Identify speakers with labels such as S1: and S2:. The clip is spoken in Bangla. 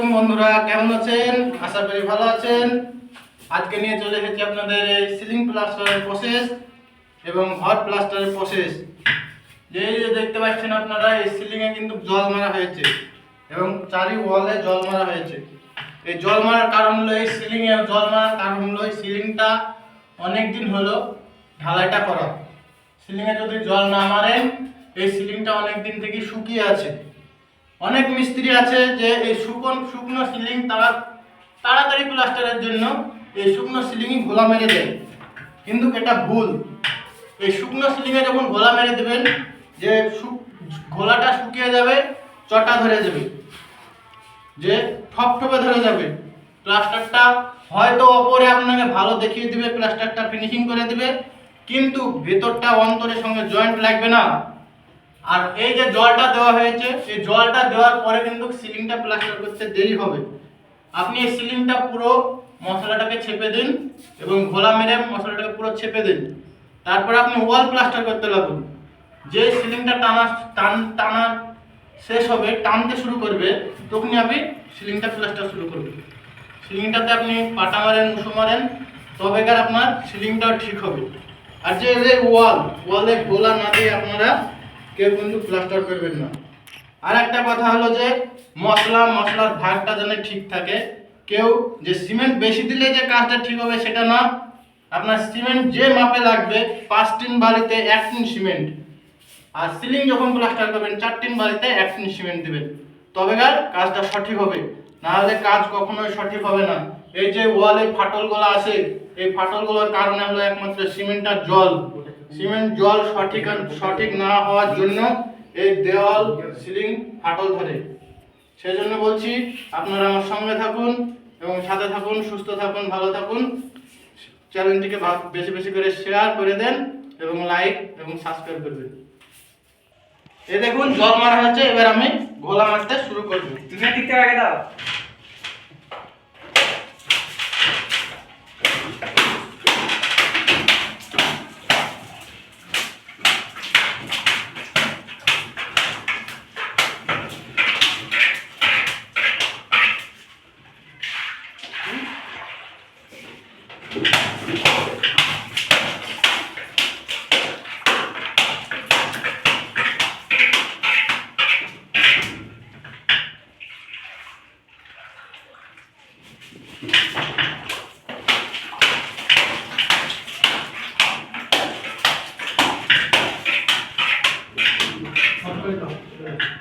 S1: বন্ধুরা, কেমন আছেন? আশা করি ভালো আছেন। আজকে নিয়ে চলে এসেছি আপনাদের এই সিলিং প্লাস্টারের প্রসেস এবং ঘর প্লাস্টারের প্রসেস যে দেখতে পাচ্ছেন আপনারা, এই সিলিংয়ে কিন্তু জল মারা হয়েছে এবং চারি ওয়ালে জল মারা হয়েছে। এই জল মারার কারণ হলো, এই সিলিংয়ে জল মারার কারণ হলো, এই সিলিংটা অনেক দিন হলো ঢালাইটা করা। সিলিংয়ে যদি জল না মারেন, এই সিলিংটা অনেক দিন থেকে শুকিয়ে আছে। অনেক মিস্ত্রি আছে যে এই শুকন, শুকনো সিলিং তারা তাড়াতাড়ি প্লাস্টারের জন্য এই শুকনো সিলিংই ঘোলা মেরে দেয়। কিন্তু এটা ভুল। এই শুকনো সিলিংয়ে যখন ঘোলা মেরে দেবেন, যে ঘোলাটা শুকিয়ে যাবে, চটা ধরে যাবে। যে ঠপঠপে ধরে যাবে। প্লাস্টারটা হয়তো ওপরে আপনাকে ভালো দেখিয়ে দিবে, প্লাস্টারটা ফিনিশিং করে দিবে, কিন্তু ভেতরটা অন্তরের সঙ্গে জয়েন্ট লাগবে না। আর এই যে জলটা দেওয়া হয়েছে, এই জলটা দেওয়ার পরে কিন্তু সিলিংটা প্লাস্টার করতে দেরি হবে। আপনি এই সিলিংটা পুরো মশলাটাকে ছেপে দিন এবং ঘোলা মেরে মশলাটাকে পুরো ছেপে দিন। তারপরে আপনি ওয়াল প্লাস্টার করতে লাগুন। যে সিলিংটা টানা, টান, টানা শেষ হবে, টানতে শুরু করবে, তখনই আপনি সিলিংটা প্লাস্টার শুরু করবে সিলিংটাতে আপনি পাটা মারেন মুসো মারেন তবেকার আপনার সিলিংটাও ঠিক হবে। আর যে ওয়াল ওয়ালে গোলা না দিয়ে আপনারা কেউ কিন্তু প্লাস্টার করবেন না। আর একটা কথা হলো যে, মশলা, মশলার ভাগটা যেন ঠিক থাকে। কেউ যে সিমেন্ট বেশি দিলে যে কাজটা ঠিক হবে সেটা না। আপনার সিমেন্ট যে মাপে লাগবে, পাঁচ টিন বাড়িতে এক টিন সিমেন্ট আর সিলিং যখন প্লাস্টার করবেন, চার টিন বাড়িতে এক টিন সিমেন্ট দেবেন। তবে তবেকার কাজটা সঠিক হবে। না হলে কাজ কখনোই সঠিক হবে না। এই যে ওয়ালে ফাটলগুলো আছে, এই ফাটলগুলোর কারণে হলো একমাত্র সিমেন্ট আর জল। সিমেন্ট, জল সঠিক সঠিক না হওয়ার জন্য এই দেওয়াল, সিলিং, ফাটল ধরে। সেই জন্য বলছি, আপনারা আমার সঙ্গে থাকুন এবং সাথে থাকুন, সুস্থ থাকুন, ভালো থাকুন। চ্যানেলটিকে বেশি বেশি করে শেয়ার করে দেন এবং লাইক এবং সাবস্ক্রাইব করবেন এ দেখুন জল মারা হচ্ছে এবার আমি ঘোলা মারতে শুরু করব।
S2: দিকটা আগে দাও। Thank you.